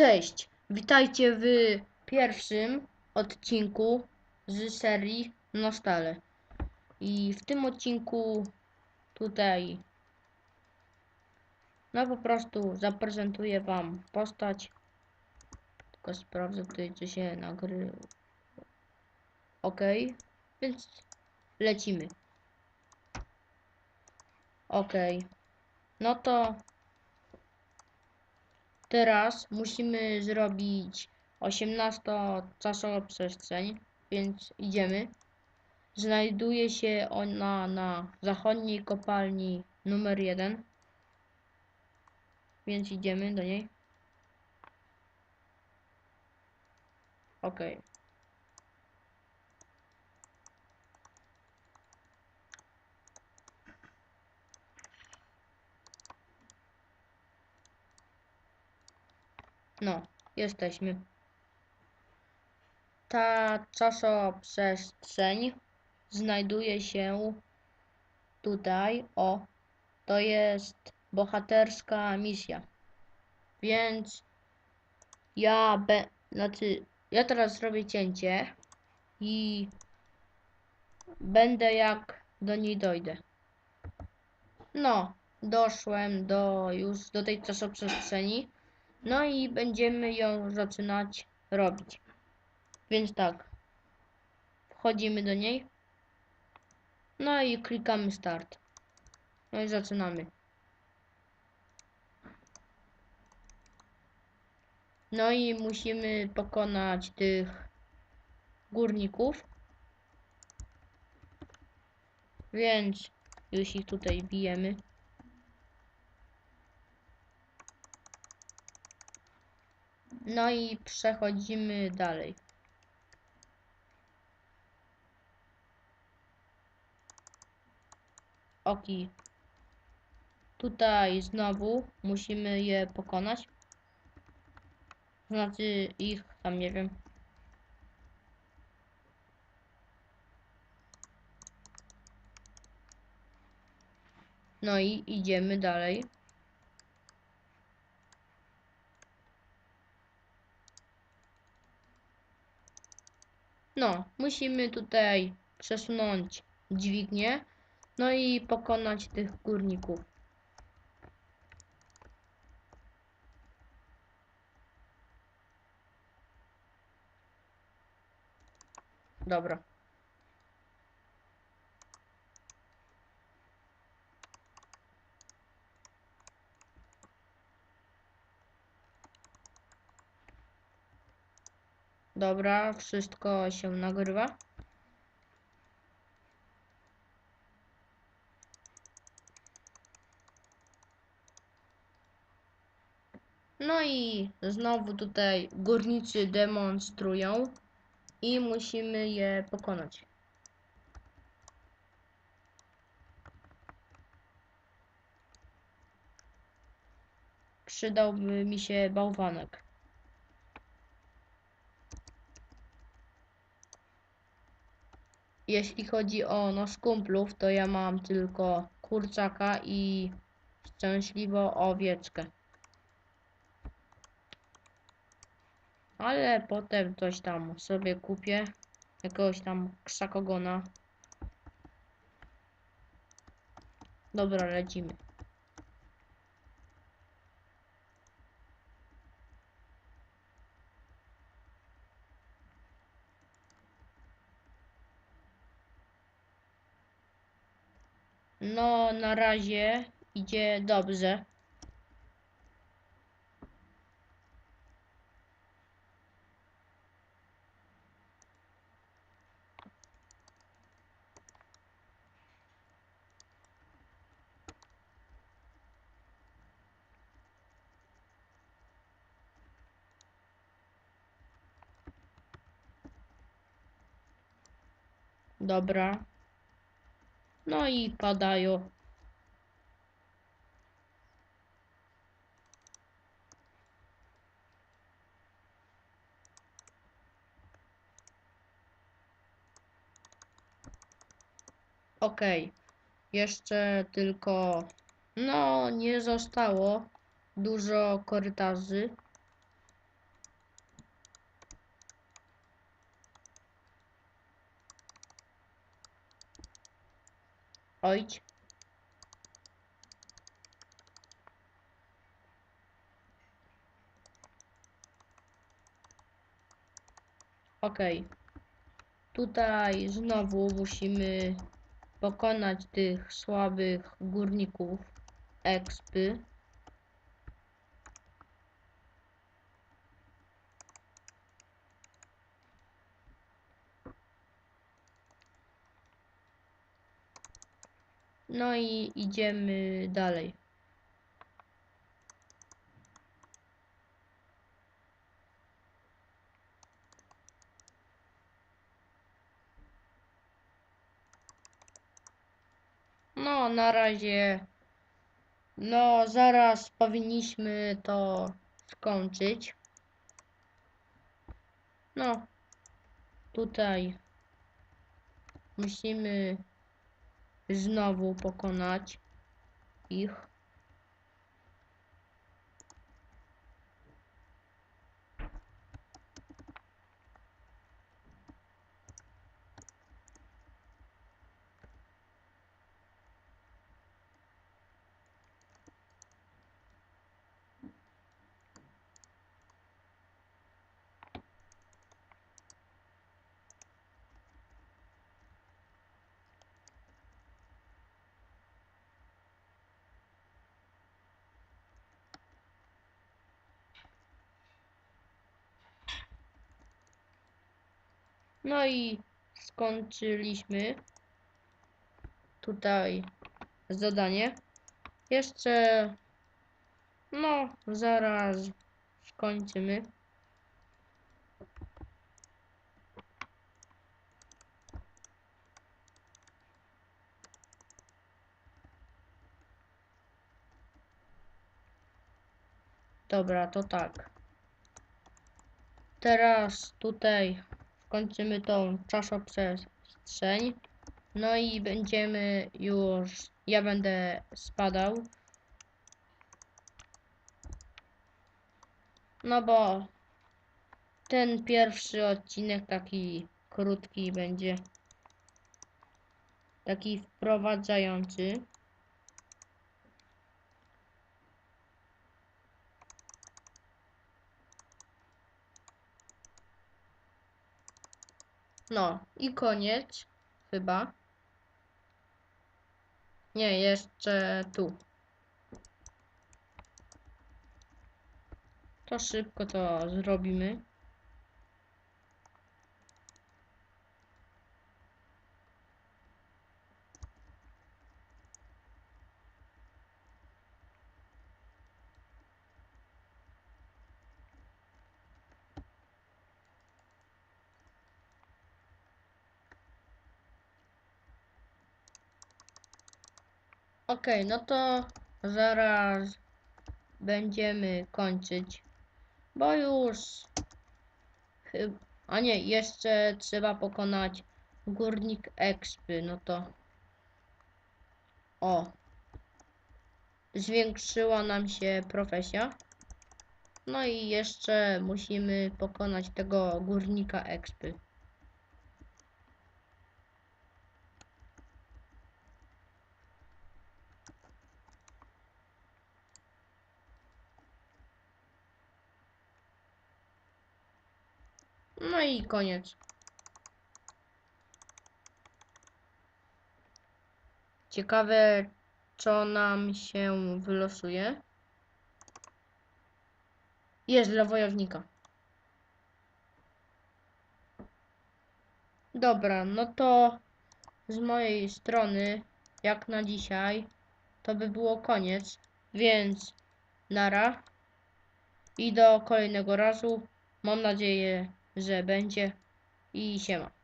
Cześć, witajcie w pierwszym odcinku z serii Nostale. I w tym odcinku tutaj no po prostu zaprezentuję wam postać. Tylko sprawdzę tutaj czy się nagry. Ok, więc lecimy. Ok, no to Teraz musimy zrobić 18 czasową przestrzeń, więc idziemy. Znajduje się ona na zachodniej kopalni numer 1. Więc idziemy do niej. Ok. No, jesteśmy. Ta czasoprzestrzeń znajduje się tutaj. O, to jest bohaterska misja. Więc ja be, znaczy, ja teraz zrobię cięcie i będę jak do niej dojdę. No, doszłem do już do tej czasoprzestrzeni. No i będziemy ją zaczynać robić. Więc tak. Wchodzimy do niej. No i klikamy start. No i zaczynamy. No i musimy pokonać tych górników. Więc już ich tutaj bijemy. No i przechodzimy dalej. Oki. Tutaj znowu musimy je pokonać. Znaczy ich, tam nie wiem. No i idziemy dalej. No, musimy tutaj przesunąć dźwignię, no i pokonać tych górników. Dobra. Dobra, wszystko się nagrywa. No i znowu tutaj górnicy demonstrują i musimy je pokonać. Przydałby mi się bałwanek. Jeśli chodzi o nasz kumplów, to ja mam tylko kurczaka i szczęśliwą owieczkę. Ale potem coś tam sobie kupię. Jakiegoś tam krzakogona. Dobra, lecimy. No, na razie idzie dobrze. Dobra. No i padają. Okej. Jeszcze tylko... No, nie zostało dużo korytarzy. Ojdź. Okej. Tutaj znowu musimy pokonać tych słabych górników expy. No i idziemy dalej. No, na razie. No, zaraz powinniśmy to skończyć. No, tutaj musimy znowu pokonać ich. No i skończyliśmy tutaj zadanie. Jeszcze, no, zaraz skończymy. Dobra, to tak. Teraz tutaj kończymy tą czaszoprzestrzeń. No i będziemy już, ja będę spadał. No bo ten pierwszy odcinek taki krótki będzie. Taki wprowadzający. No i koniec chyba. Nie, jeszcze tu. To szybko to zrobimy. Okej, no to zaraz będziemy kończyć, bo już a nie, jeszcze trzeba pokonać górnik expy, no to o, zwiększyła nam się profesja, no i jeszcze musimy pokonać tego górnika expy. No i koniec. Ciekawe, co nam się wylosuje. Jest dla wojownika. Dobra, no to z mojej strony, jak na dzisiaj, to by było koniec. Więc nara. I do kolejnego razu. Mam nadzieję, że będzie. I siema.